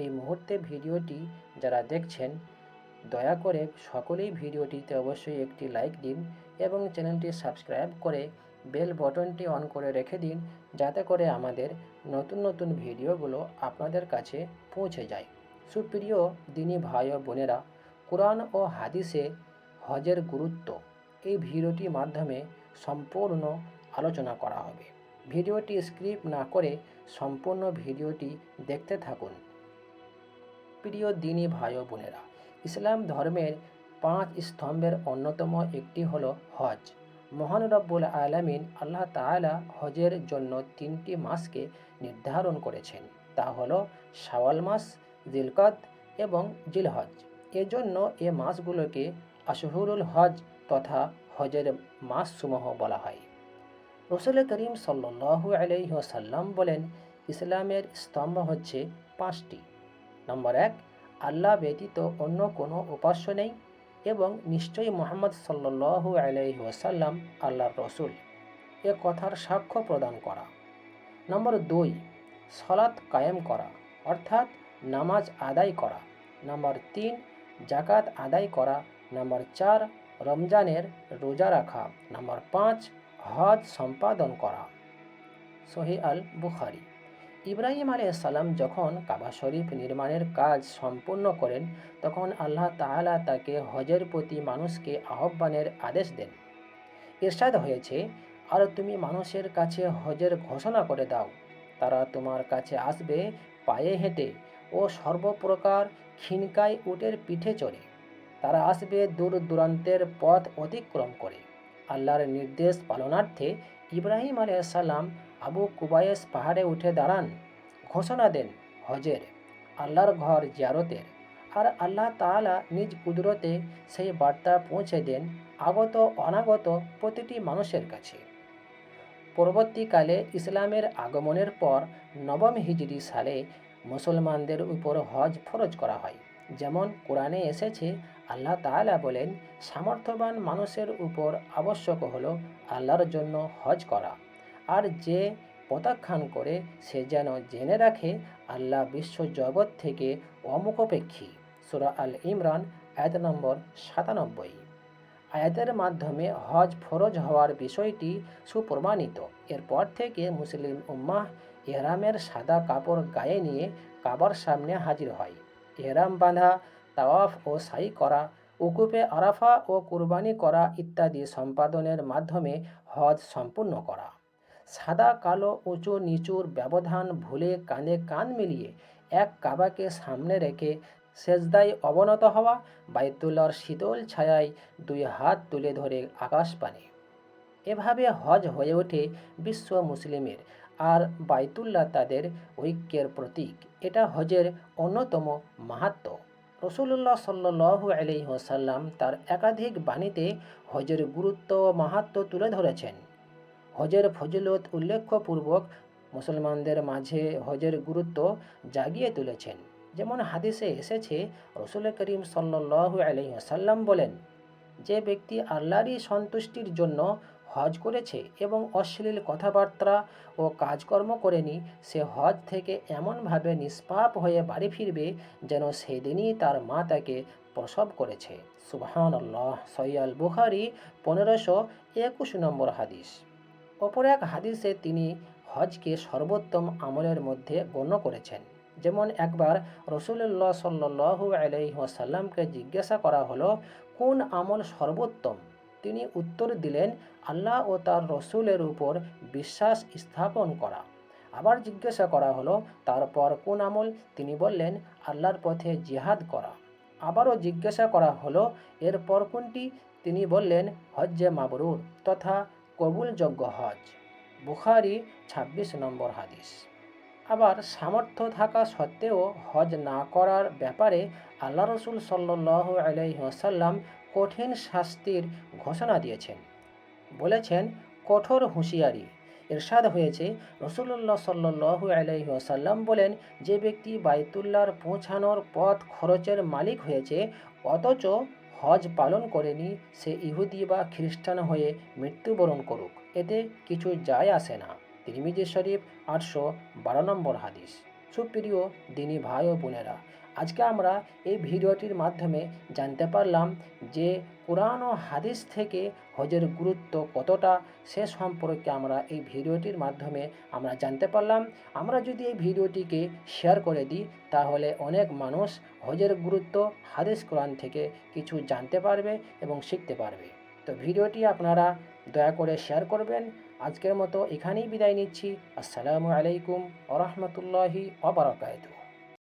এই মুহূর্তে ভিডিওটি যারা দেখছেন, দয়া করে সকলেই ভিডিওটিতে অবশ্যই একটি লাইক দিন এবং চ্যানেলটি সাবস্ক্রাইব করে বেল বটনটি অন করে রেখে দিন যাতে করে আমাদের নতুন নতুন ভিডিওগুলো আপনাদের কাছে পৌঁছে যায়। সুপ্রিয় দিনী ভাই ও বোনেরা, কোরআন ও হাদিসে হজের গুরুত্ব, এই ভিডিওটির মাধ্যমে সম্পূর্ণ আলোচনা করা হবে। ভিডিওটি স্ক্রিপ্ট না করে সম্পূর্ণ ভিডিওটি দেখতে থাকুন। প্রিয় দিনী ভাই ও বোনেরা, ইসলাম ধর্মের পাঁচ স্তম্ভের অন্যতম একটি হল হজ। মহান রব্বুল আলামিন আল্লাহ তাআলা হজের জন্য তিনটি মাসকে নির্ধারণ করেছেন। তা হল শাওয়াল মাস জিলকদ এবং জিলহজ। এজন্য এ মাসগুলোকে আশহুরুল হজ তথা হজের মাসসমূহ বলা হয়। রসুল করিম সাল্লু আলহ্লাম বলেন, ইসলামের স্তম্ভ হচ্ছে পাঁচটি। নম্বর এক, আল্লাহ ব্যতীত অন্য কোনো উপাস্য নেই এবং নিশ্চয়ই মোহাম্মদ সাল্লু আলহি ওসাল্লাম আল্লাহর রসুল। এ কথার সাক্ষ্য প্রদান করা। নম্বর দুই সলাৎ কায়েম করা, অর্থাৎ নামাজ আদায় করা। নম্বর তিন জাকাত আদায় করা। নম্বর চার, রমজানের রোজা রাখা। নম্বর পাঁচ, হজ সম্পাদন করা। সহি আল বুখারি ইব্রাহিম সালাম যখন কাবা শরীফ নির্মাণের কাজ সম্পূর্ণ করেন, তখন আল্লাহ তাআলা তাকে হজের প্রতি মানুষকে আহ্বানের আদেশ দেন। ইরশাদ হয়েছে, আর তুমি মানুষের কাছে হজের ঘোষণা করে দাও। তারা তোমার কাছে আসবে পায়ে হেঁটে ও সর্বপ্রকার খিনকায় উটের পিঠে চড়ে। তারা আসবে দূর দূরান্তের পথ অতিক্রম করে। আল্লাহর নির্দেশ পালনার্থে ইব্রাহিম সালাম আবু কুবায়েস পাহাড়ে উঠে দাঁড়ান। ঘোষণা দেন, হজের, আল্লাহর ঘর জিয়ারতের। আর আল্লাহ তাআলা নিজ কুদরতে সেই বার্তা পৌঁছে দেন আগত অনাগত প্রতিটি মানুষের কাছে। পরবর্তীকালে ইসলামের আগমনের পর নবম হিজরি সালে মুসলমানদের উপর হজ ফরজ করা হয়। যেমন কোরআনে এসেছে আল্লাহ তাআলা বলেন, সামর্থ্যবান মানুষের উপর আবশ্যক হলো আল্লাহর জন্য হজ করা। আর যে প্রত্যাখ্যান করে, সে যেন জেনে রাখে আল্লাহ বিশ্ব জগৎ থেকে অমুখপেক্ষী। সুরা আল ইমরান, আয়াত নম্বর সাতানব্বই। আয়াতের মাধ্যমে হজ ফরজ হওয়ার বিষয়টি সুপ্রমাণিত। এরপর থেকে মুসলিম উম্মাহ এহরামের সাদা কাপড় গায়ে নিয়ে কাবার সামনে হাজির হয়। এহরাম বাঁধা তাওয়াফ ও সাই করা উকুপে আরাফা ও কুরবানি করা ইত্যাদি সম্পাদনের মাধ্যমে হজ সম্পূর্ণ করা। সাদা, কালো, উঁচু, নিচুর ব্যবধান ভুলে কাঁধে কান মিলিয়ে এক কাবাকে সামনে রেখে সেজদায় অবনত হওয়া বাইতুল্লার শীতল ছায়ায় দুই হাত তুলে ধরে আকাশ পানে। এভাবে হজ হয়ে ওঠে বিশ্ব মুসলিমের আর বাইতুল্লাহ তাদের ঐক্যের প্রতীক। এটা হজের অন্যতম মাহাত্ম। রসুল্লাহ সাল্লু আলহিহসাল্লাম তার একাধিক বাণীতে হজের গুরুত্ব ও মাহাত্ম তুলে ধরেছেন। হজের ফজিলত উল্লেখপূর্বক মুসলমানদের মাঝে হজের গুরুত্ব জাগিয়ে তুলেছেন। যেমন হাদিসে এসেছে, রসুল করিম সাল্লু আলহিহাসাল্লাম বলেন, যে ব্যক্তি আল্লাহরই সন্তুষ্টির জন্য হজ করেছে এবং অশ্লীল কথাবার্তা ও কাজকর্ম করেনি, সে হজ থেকে এমনভাবে নিষ্পাপ হয়ে বাড়ি ফিরবে যেন সেদিনই তার মা তাকে প্রসব করেছে। সুবহান আল্লাহ সৈয়াল বুখারি, পনেরোশো একুশ নম্বর হাদিস। অপর এক হাদিসে তিনি হজকে সর্বোত্তম আমলের মধ্যে গণ্য করেছেন। যেমন একবার রসুল্লাহ সাল্লু আলহিহাসাল্লামকে জিজ্ঞাসা করা হলো, কোন আমল সর্বোত্তম? তিনি উত্তর দিলেন, আল্লাহ ও তার রসুলের উপর বিশ্বাস স্থাপন করা। আবার জিজ্ঞাসা করা হলো, তারপর কোন আমল? তিনি বললেন, আল্লাহর পথে জিহাদ করা। আবারও জিজ্ঞাসা করা হলো, এরপর কোনটি? তিনি বললেন, হজ্জে মাবরুর তথা কবুলযোগ্য হজ। বুখারি ২৬ নম্বর হাদিস। আবার সামর্থ্য থাকা সত্ত্বেও হজ না করার ব্যাপারে আল্লাহ রসুল সাল্লু আলহিহাসাল্লাম কঠিন শাস্তির ঘোষণা দিয়েছেন। বলেছেন, কঠোর হুঁশিয়ারি। এরশাদ হয়েছে রসুল্লাহ সাল্লু আলহিহাসাল্লাম বলেন, যে ব্যক্তি বাইতুল্লার পৌঁছানোর পথ খরচের মালিক হয়েছে, অথচ হজ পালন করেনি, সে ইহুদি বা খ্রিস্টান হয়ে মৃত্যুবরণ করুক। এতে কিছু যায় আসে না। তিরমিজি শরীফ আটশো বারো নম্বর হাদিস। সুপ্রিয় দিনী ভাই ও বোনেরা আজকে আমরা এই ভিডিওটির মাধ্যমে জানতে পারলাম যে কোরআন ও হাদিস থেকে হজের গুরুত্ব কতটা, সে সম্পর্কে আমরা এই ভিডিওটির মাধ্যমে আমরা জানতে পারলাম। আমরা যদি এই ভিডিওটিকে শেয়ার করে দিই, তাহলে অনেক মানুষ হজের গুরুত্ব, হাদিস কোরআন থেকে কিছু জানতে পারবে এবং শিখতে পারবে। তো ভিডিওটি আপনারা দয়া করে শেয়ার করবেন। আজকের মতো এখানেই বিদায় নিচ্ছি। আসসালামু আলাইকুম ওরহমতুল্লাহি ওবরাকাতুহ